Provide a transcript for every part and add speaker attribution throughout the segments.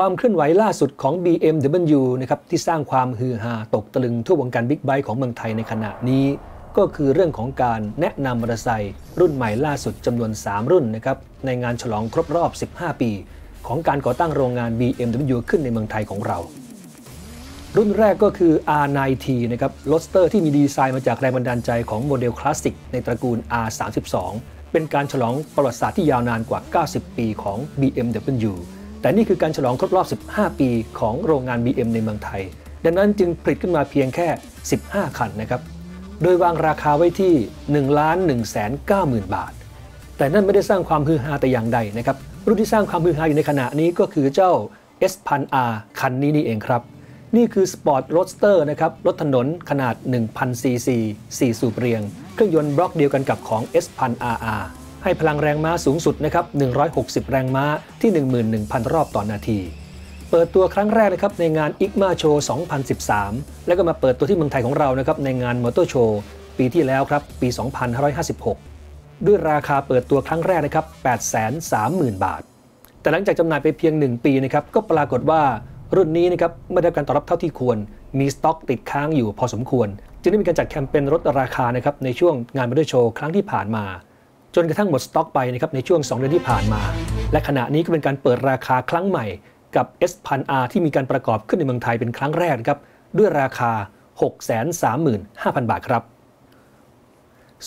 Speaker 1: ความเคลื่อนไหวล่าสุดของ BMW นะครับที่สร้างความฮือฮาตกตะลึงทั่ววงการบิ๊กไบค์ของเมืองไทยในขณะนี้ ก็คือเรื่องของการแนะนำมอเตอร์ไซค์รุ่นใหม่ล่าสุดจำนวน 3 รุ่นนะครับในงานฉลองครบรอบ 15 ปี ของการก่อตั้งโรงงาน BMW ขึ้นในเมืองไทยของเรา รุ่นแรกก็คือ R9T นะครับรถสเตอร์ที่มีดีไซน์มาจากแรงบันดาลใจของโมเดลคลาสสิกในตระกูล R32 เป็นการฉลองประวัติศาสตร์ที่ยาวนานกว่า 90 ปีของ BMW แต่นี่คือการฉลองครบรอบ 15 ปีของโรงงาน BM ในเมืองไทย ดังนั้นจึงผลิตขึ้นมาเพียงแค่ 15 คันนะครับ โดยวางราคาไว้ที่1ล้าน1 9 0 0 0 0 บาท แต่นั่นไม่ได้สร้างความฮือฮาแต่อย่างใดนะครับ รุ่นที่สร้างความฮือฮาอยู่ในขณะนี้ก็คือเจ้า S1000R คันนี้นี่เองครับ นี่คือสปอร์ตรถสเตอร์นะครับ รถถนนขนาด 1,000ซีซี4สูบเรียง เครื่องยนต์บล็อกเดียวกันกับของ S1000RR ให้พลังแรงม้าสูงสุดนะครับ 160 แรงม้าที่ 11,000 รอบต่อนนาที เปิดตัวครั้งแรกนะครับในงาน ICMA Show 2013 แล้วก็มาเปิดตัวที่เมืองไทยของเรานะครับในงานมอเตอร์โชว์ปีที่แล้วครับ ปี 2556 ด้วยราคาเปิดตัวครั้งแรกนะครับ 830,000 บาท แต่หลังจากจำหน่ายไปเพียง 1 ปีนะครับก็ปรากฏว่ารุ่นนี้นะครับไม่ได้การตอบรับเท่าที่ควร มีสต็อกติดค้างอยู่พอสมควร จึงได้มีการจัดแคมเปญลดราคานะครับในช่วงงานมอเตอร์โชว์ครั้งที่ผ่านมา จนกระทั่งหมดสต็อกไปนะครับในช่วง 2 เดือนที่ผ่านมา และขณะนี้ก็เป็นการเปิดราคาครั้งใหม่กับ S1000R ที่มีการประกอบขึ้นในเมืองไทยเป็นครั้งแรกนะครับด้วยราคา 635,000 บาทครับ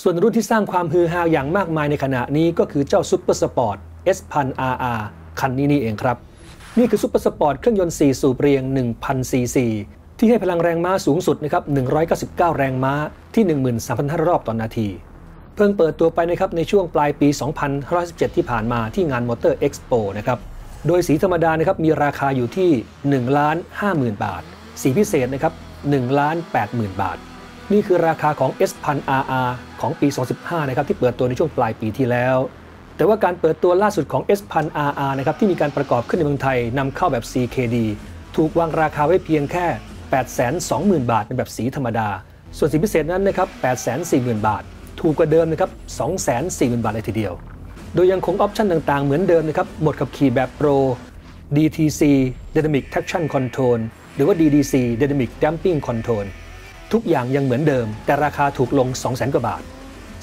Speaker 1: ส่วนรุ่นที่สร้างความฮือฮาอย่างมากมายในขณะนี้ก็คือเจ้า Super Sport S1000RR คันนี้นี่เองครับ นี่คือ Super Sport เครื่องยนต์ 4 สูบเรียง 1,000 ซีซี ที่ให้พลังแรงม้าสูงสุดนะครับ 199 แรงม้าที่ 13,500 รอบต่อนนาที เพิ่งเปิดตัวไปนะครับในช่วงปลายปี2517 ที่ผ่านมาที่งานมอเตอร์เอ็กซ์โปนะครับโดยสีธรรมดานะครับมีราคาอยู่ที่1ล้าน50,000 บาท สีพิเศษนะครับ1ล้าน80,000 บาท นี่คือราคาของ S1000 RR ของปี 2015 นะครับที่เปิดตัวในช่วงปลายปีที่แล้ว แต่ว่าการเปิดตัวล่าสุดของ S1000 RR นะครับที่มีการประกอบขึ้นในเมืองไทยนำเข้าแบบ CKD ถูกวางราคาไว้เพียงแค่ 820,000 บาทในแบบสีธรรมดา ส่วนสีพิเศษนั้นนะครับ840,000 บาท ถูกกว่าเดิมนะครับ240,000 บาทเลยทีเดียว โดยยังคงออปชันต่างๆ เหมือนเดิมนะครับ หมดขับขี่แบบ Pro DTC Dynamic Traction Control หรือว่า DDC Dynamic Damping Control ทุกอย่างยังเหมือนเดิม แต่ราคาถูกลง 200,000 กว่าบาท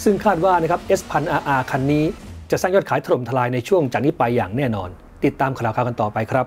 Speaker 1: ซึ่งคาดว่านะครับ S1000RR คันนี้จะสร้างยอดขายถล่มทลายในช่วงจากนี้ไปอย่างแน่นอน ติดตามข่าวกันต่อไปครับ